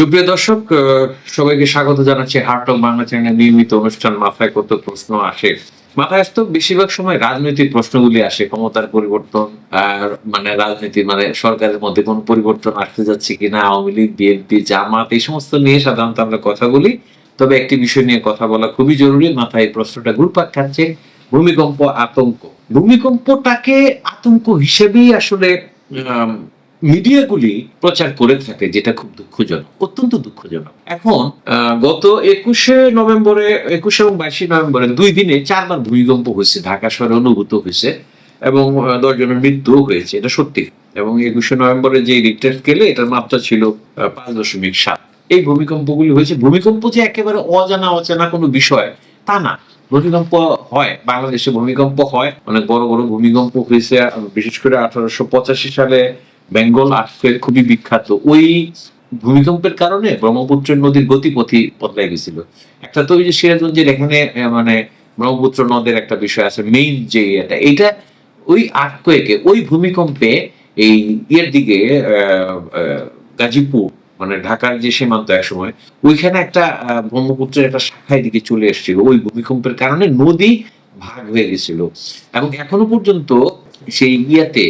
সুপ্রিয় দর্শক সবাইকে স্বাগত জানাচ্ছি হার্ট অফ বাংলা চ্যানেল নিয়মিত অনুষ্ঠান মাথায় কত প্রশ্ন আসে। মাথায় আসতো বেশিরভাগ সময় রাজনৈতিক প্রশ্নগুলি আসে, ক্ষমতার পরিবর্তন আর মানে রাজনীতি মানে সরকারের মধ্যে কোন পরিবর্তন আসতে যাচ্ছে কিনা, আওয়ামী লীগ, বিএনপি, জামাত, এই সমস্ত নিয়ে সাধারণত আমরা কথা বলি। তবে একটি বিষয় নিয়ে কথা বলা খুবই জরুরি মাথায় এই প্রশ্নটা ঘুরপাক খাচ্ছে ভূমিকম্প আতঙ্ক। ভূমিকম্পটাকে আতঙ্ক হিসেবেই আসলে মিডিয়াগুলি প্রচার করে থাকে যেটা খুব দুঃখজনক অত্যন্ত দুঃখজনক। এখন গত একুশে নভেম্বরে একুশে এবং বাইশে নভেম্বরে দুই দিনে চারবার ভূমিকম্প হয়েছে ঢাকা শহরে অনুভূত হয়েছে এবং আহ, দশজনের মৃত্যু হয়েছে এটা সত্যি। এবং একুশে নভেম্বরে যে রিক্টার স্কেলে এটার মাত্রা ছিল পাঁচ দশমিক সাত। এই ভূমিকম্পগুলি হয়েছে ভূমিকম্প যে একেবারে অজানা অচেনা কোনো বিষয় তা না। ভূমিকম্প হয় বাংলাদেশে ভূমিকম্প হয় অনেক বড় বড় ভূমিকম্প হয়েছে বিশেষ করে আঠারোশো পঁচাশি সালে বেঙ্গল আর্থকোয়েক খুবই বিখ্যাত। ওই ভূমিকম্পের কারণে ব্রহ্মপুত্রের নদীর গতিপথই বদলাই গেছিল। একটা তো ওই যে সিরাজগঞ্জের এখানে মানে ব্রহ্মপুত্র নদের একটা বিষয় আছে মেইন যে এটা এইটা ওই আর্থকোয়েকে ওই ভূমিকম্পে এই ইয়ের দিকে গাজীপুর মানে ঢাকার যে সীমান্ত এক সময়, ওইখানে একটা ব্রহ্মপুত্রের একটা শাখায় দিকে চলে এসেছিল। ওই ভূমিকম্পের কারণে নদী ভাগ হয়ে গেছিল। এবং এখনও পর্যন্ত সেই ইয়াতে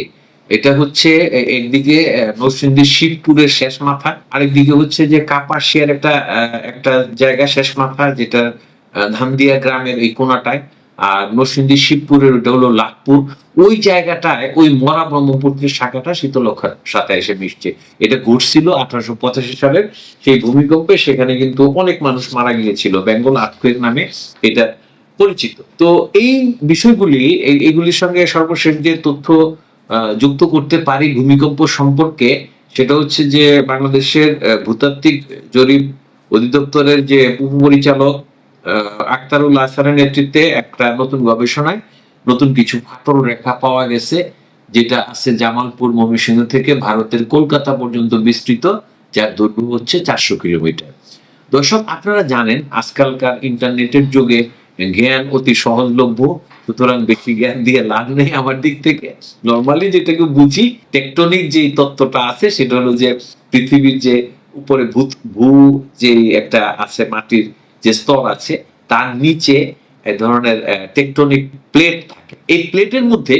এটা হচ্ছে একদিকে নরসিংদীর শিবপুরের শেষ মাথা, আরেকদিকে হচ্ছে যে কাপাসিয়ার একটা একটা জায়গা শেষ মাথা, যেটা ধানদিয়া গ্রামের এই কোনাটায়। আর নরসিংদী শিবপুরের ওটা হলো লাখপুর ওই জায়গাটায়, ওই মরা ব্রহ্মপুত্রের শাখাটা শীতলক্ষার সাথে এসে মিশছে। এটা ঘটছিল আঠারোশো পঁচাশি সালের সেই ভূমিকম্পে, সেখানে কিন্তু অনেক মানুষ মারা গিয়েছিল। বেঙ্গল আর্থকুয়েক নামে এটা পরিচিত। তো এই বিষয়গুলি এগুলির সঙ্গে সর্বশেষ যে তথ্য যুক্ত করতে পারি ভূমিকম্প সম্পর্কে, সেটা হচ্ছে যে বাংলাদেশের ভূতাত্ত্বিক জরিপ অধিদপ্তরের যে উপপরিচালক আক্তারুল আসারের নেতৃত্বে একটা নতুন গবেষণায় নতুন কিছু ফাটল রেখা পাওয়া গেছে, যেটা আছে জামালপুর ময়মনসিংহ থেকে ভারতের কলকাতা পর্যন্ত বিস্তৃত, যার দৈর্ঘ্য হচ্ছে চারশো কিলোমিটার। দর্শক, আপনারা জানেন, আজকালকার ইন্টারনেটের যুগে জ্ঞান অতি সহজলভ্য সুতরাং বেশি জ্ঞান দিয়ে লাভ নেই আমার দিক থেকে। নর্মালি যেটাকে বুঝি টেকটনিক যে তত্ত্বটা আছে, সেটা হলো যে পৃথিবীর যে উপরে ভূ ভূ যে একটা আছে, মাটির যে স্তর আছে, তার নিচে এক ধরনের টেকটনিক প্লেট থাকে। এই প্লেটের মধ্যে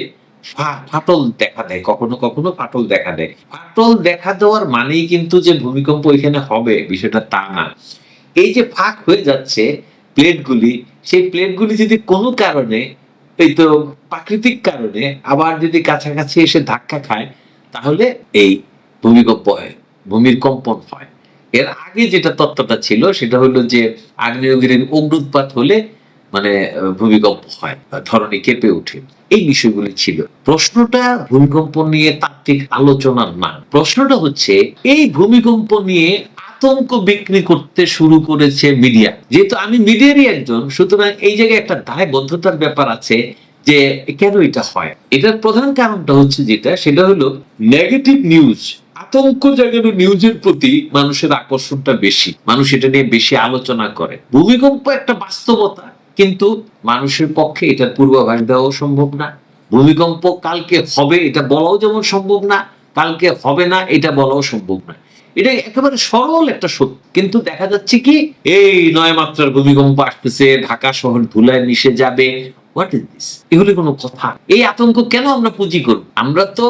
ফাটল দেখা দেয়, কখনো কখনো ফাটল দেখা দেয়। ফাটল দেখা দেওয়ার মানেই কিন্তু যে ভূমিকম্প এখানে হবে, বিষয়টা তা না। এই যে ফাঁক হয়ে যাচ্ছে প্লেটগুলি সেই প্লেটগুলি যদি কোনো কারণে এই তো প্রাকৃতিক কারণে আবার যদি কাছাকাছি এসে ধাক্কা খায়, তাহলে এই ভূমিকম্প হয় ভূমির কম্পন হয়। এর আগে যেটা তত্ত্বটা ছিল, সেটা হলো যে আগ্নেয়গিরির অগ্নুৎপাত হলে মানে ভূমিকম্প হয় ধরনী কেঁপে ওঠে। এই বিষয়গুলি ছিল। প্রশ্নটা ভূমিকম্প নিয়ে তাত্ত্বিক আলোচনার না। প্রশ্নটা হচ্ছে, এই ভূমিকম্প নিয়ে আতঙ্ক বিক্রি করতে শুরু করেছে মিডিয়া যেহেতু আমি মিডিয়ারই একজন, সুতরাং এই জায়গায় একটা দায়বদ্ধতার ব্যাপার আছে যে কেন এটা হয়? এটার প্রধান কারণটা হচ্ছে যেটা, সেটা হলো নেগেটিভ নিউজ আতঙ্ক জাগানো নিউজের প্রতি মানুষের আকর্ষণটা বেশি। মানুষ এটা নিয়ে বেশি আলোচনা করে। ভূমিকম্প একটা বাস্তবতা, কিন্তু মানুষের পক্ষে এটার পূর্বাভাস দেওয়াও সম্ভব না। ভূমিকম্প কালকে হবে, এটা বলাও যেমন সম্ভব না, কালকে হবে না, এটা বলাও সম্ভব না। এটা একেবারে সরল একটা সত্য। কিন্তু দেখা যাচ্ছে কি, এই নয় মাত্রার ভূমিকম্প আসতেছে, ঢাকা শহর ধুলায় মিশে যাবে। হোয়াট ইজ দিস এগুলি কোনো কথা। এই আতঙ্ক কেন আমরা পুঁজি করব? আমরা তো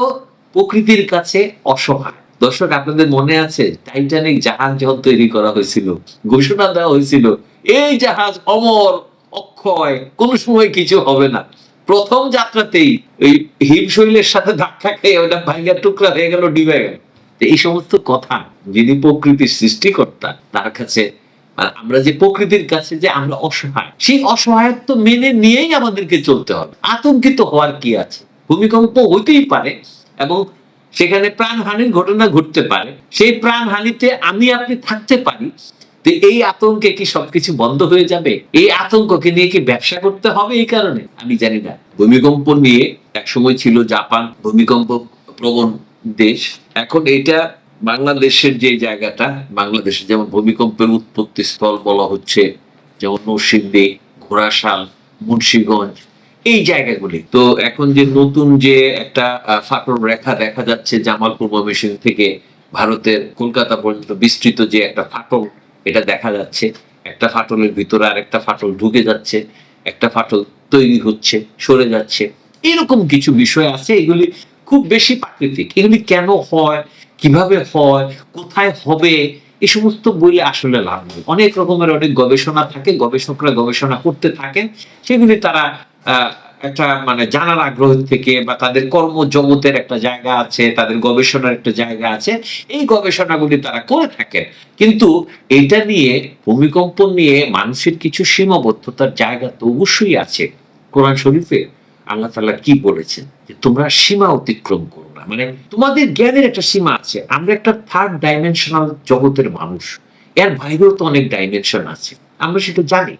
প্রকৃতির কাছে অসহায়। দর্শক, আপনাদের মনে আছে টাইটানিক জাহাজ যখন তৈরি করা হয়েছিল, ঘোষণা দেওয়া হয়েছিল, এই জাহাজ অমর, অক্ষয়, কোনো সময় কিছু হবে না। প্রথম যাত্রাতেই ওই হিমশৈলের সাথে ধাক্কা খেয়ে ওটা ভাঙ্গা টুকরা হয়ে গেল, ডিবে গেল। এই সমস্ত কথা যিনি প্রকৃতির সৃষ্টিকর্তা, তার কাছে আমরা যে প্রকৃতির কাছে যে আমরা অসহায়, সেই অসহায়ত্ব মেনে নিয়েই আমাদেরকে চলতে হবে। আতঙ্কিত হওয়ার কি আছে? ভূমিকম্প হইতেই পারে এবং সেখানে প্রাণহানির ঘটনা ঘটতে পারে। সেই প্রাণহানিতে আমি আপনি থাকতে পারি। তো এই আতঙ্কে কি সবকিছু বন্ধ হয়ে যাবে? এই আতঙ্ককে নিয়ে কি ব্যবসা করতে হবে এই কারণে? আমি জানি না। ভূমিকম্প নিয়ে এক সময় ছিল জাপান ভূমিকম্প প্রবণ দেশ। এখন এটা বাংলাদেশের যে জায়গাটা, বাংলাদেশে যেমন ভূমিকম্পের উৎপত্তি স্থল বলা হচ্ছে, যেমন নরসিংদী, ঘোড়াশাল, মুন্সিগঞ্জ, এই জায়গাগুলি। তো এখন যে নতুন যে একটা ফাটল রেখা দেখা যাচ্ছে জামালপুর ময়মনসিংহ থেকে ভারতের কলকাতা পর্যন্ত বিস্তৃত যে একটা ফাটল, এটা দেখা যাচ্ছে। একটা ফাটলের ভিতরে আরেকটা ফাটল ঢুকে যাচ্ছে, একটা ফাটল তৈরি হচ্ছে, সরে যাচ্ছে। এরকম কিছু বিষয় আছে, এগুলি খুব বেশি প্রাকৃতিক। এগুলি কেন হয়? কীভাবে হয়? কোথায় হবে? এই সমস্ত বইলে আসলে লাভ নেই। অনেক রকমের অনেক গবেষণা থাকে, গবেষকরা গবেষণা করতে থাকেন। সেগুলি তারা একটা মানে জানার আগ্রহ থেকে বা তাদের কর্মজগতের একটা জায়গা আছে, তাদের গবেষণার একটা জায়গা আছে, এই গবেষণাগুলি তারা করে থাকেন। কিন্তু এটা নিয়ে, ভূমিকম্প নিয়ে মানুষের কিছু সীমাবদ্ধতার জায়গা তো অবশ্যই আছে। কোরআন শরীফে আল্লাহ তাল্লাহ কি বলেছেন? যে তোমরা সীমা অতিক্রম করো না। মানে তোমাদের জ্ঞানের একটা সীমা আছে। আমরা একটা থার্ড ডাইমেনশনাল জগতের মানুষ। এর বাইরেও তো অনেক ডাইমেনশন আছে। আমরা সেটা জানি।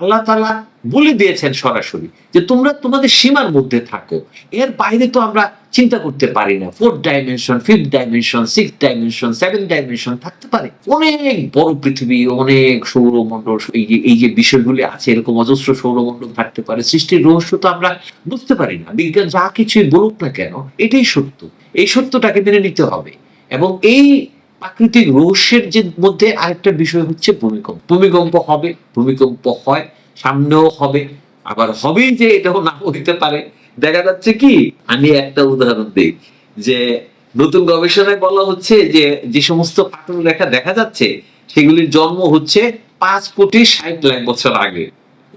আল্লাহ তালা বলে দিয়েছেন সরাসরি যে তোমরা তোমাদের সীমার মধ্যে থাকো। এর বাইরে তো আমরা চিন্তা করতে পারি না। Fourth dimension fifth dimension six dimension seven dimension থাকতে পারে। অনেক বড় পৃথিবী, অনেক সৌরমণ্ডল, এই যে এই যে বিষয়গুলি আছে, এরকম অজস্র সৌরমণ্ডল থাকতে পারে। সৃষ্টির রহস্য তো আমরা বুঝতে পারি না। বিজ্ঞান যা কিছুই বলুক না কেন, এটাই সত্য। এই সত্যটাকে মেনে নিতে হবে। এবং এই প্রাকৃতিক রহস্যের যে মধ্যে আরেকটা বিষয় হচ্ছে ভূমিকম্প। ভূমিকম্প হবে, ভূমিকম্প হয়, সামনেও হবে, আবার হবেই যে এটাও না হইতে পারে। দেখা যাচ্ছে কি, আমি একটা উদাহরণ দিই, যে নতুন গবেষণায় বলা হচ্ছে যে যে সমস্ত ফাটল রেখা দেখা যাচ্ছে, সেগুলির জন্ম হচ্ছে পাঁচ কোটি ষাট লাখ বছর আগে।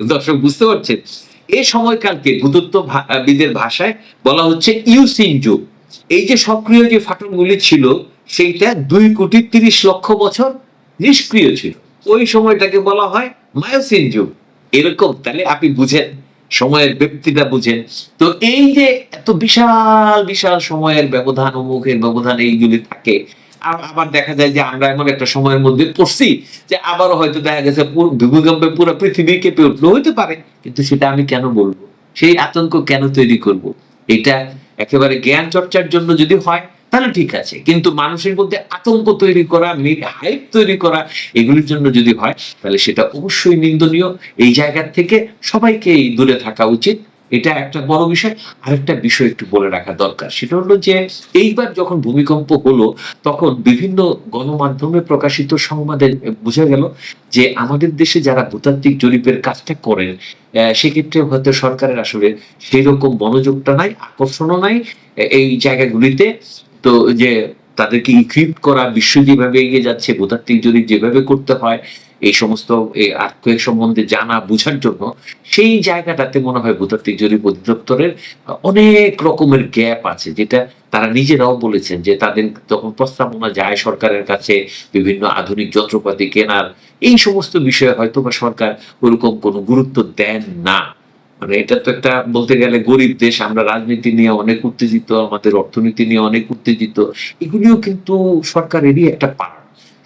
দর্শক বুঝতে পারছেন? এই সময়কালকে ভূতত্ত্ব ভা- বিদের ভাষায় বলা হচ্ছে ইউসিন যুগ এই যে সক্রিয় যে ফাটলগুলি ছিল সেইটা দুই কোটি তিরিশ লক্ষ বছর নিষ্ক্রিয় ছিল। ওই সময়টাকে বলা হয় মায়োসিন যুগ। এরকম, তাহলে আপনি বুঝেন, সময়ের ব্যক্তিটা বুঝেন। তো এই যে এত বিশাল বিশাল সময়ের ব্যবধান অমুখের ব্যবধান এইগুলি থাকে আবার দেখা যায় যে আমরা এমন একটা সময়ের মধ্যে পড়ছি যে আবারও হয়তো দেখা গেছে ভূমিকম্পে পুরো পৃথিবী কেঁপে উঠল। হইতে পারে, কিন্তু সেটা আমি কেন বলব? সেই আতঙ্ক কেন তৈরি করব? এটা একেবারে জ্ঞান চর্চার জন্য যদি হয় তাহলে ঠিক আছে। কিন্তু মানুষের মধ্যে আতঙ্ক তৈরি করা হাইপ তৈরি করা, এগুলির জন্য যদি হয়, তাহলে সেটা অবশ্যই নিন্দনীয়। এই জায়গার থেকে সবাইকে দূরে থাকা উচিত। এটা একটা বড় বিষয়। আরেকটা বিষয় একটু বলে রাখা দরকার। সেটা হলো যে, এইবার যখন ভূমিকম্প হলো, তখন বিভিন্ন গণমাধ্যমে প্রকাশিত সংবাদে বোঝা গেল যে, আমাদের দেশে যারা ভূতাত্ত্বিক জরিপের কাজটা করেন সেক্ষেত্রে হয়তো সরকারের আসলে সেই রকম মনোযোগটা নাই, আকর্ষণও নাই এই জায়গাগুলিতে। তো যে তাদেরকে ইকুইপ করা বিশ্ব যেভাবে এগিয়ে যাচ্ছে, ভূতাত্ত্বিক জরিপ যেভাবে করতে হয়, এই সমস্ত আর্থিক সম্বন্ধে জানা, বোঝার জন্য, সেই জায়গাটাতে মনে হয় ভূতাত্ত্বিক জরিপ অধিদপ্তরের অনেক রকমের গ্যাপ আছে, যেটা তারা নিজেরাও বলেছেন যে তাদের যখন প্রস্তাবনা যায় সরকারের কাছে, বিভিন্ন আধুনিক যন্ত্রপাতি কেনার, এই সমস্ত বিষয়ে হয়তো বা সরকার ওরকম কোনো গুরুত্ব দেন না। মানে এটা তো একটা বলতে গেলে গরিব দেশ, আমরা রাজনীতি নিয়ে অনেক উত্তেজিত, আমাদের অর্থনীতি নিয়ে অনেক উত্তেজিত। এগুলিও কিন্তু সরকারেরই একটা পার্ট।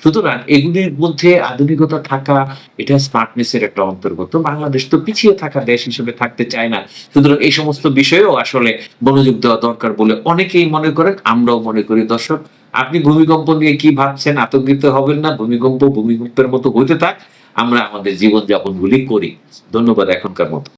সুতরাং এগুলির মধ্যে আধুনিকতা থাকা, এটা স্মার্টনেসের একটা অন্তর্গত। বাংলাদেশ তো পিছিয়ে থাকা দেশ হিসেবে থাকতে চায় না। সুতরাং এই সমস্ত বিষয়েও আসলে মনোযোগ দেওয়া দরকার বলে অনেকেই মনে করেন, আমরাও মনে করি। দর্শক, আপনি ভূমিকম্প নিয়ে কি ভাবছেন? আতঙ্কিত হবেন না। ভূমিকম্প ভূমিকম্পের মতো হতে থাক, আমরা আমাদের জীবনযাপন গুলি করি। ধন্যবাদ এখনকার মতো।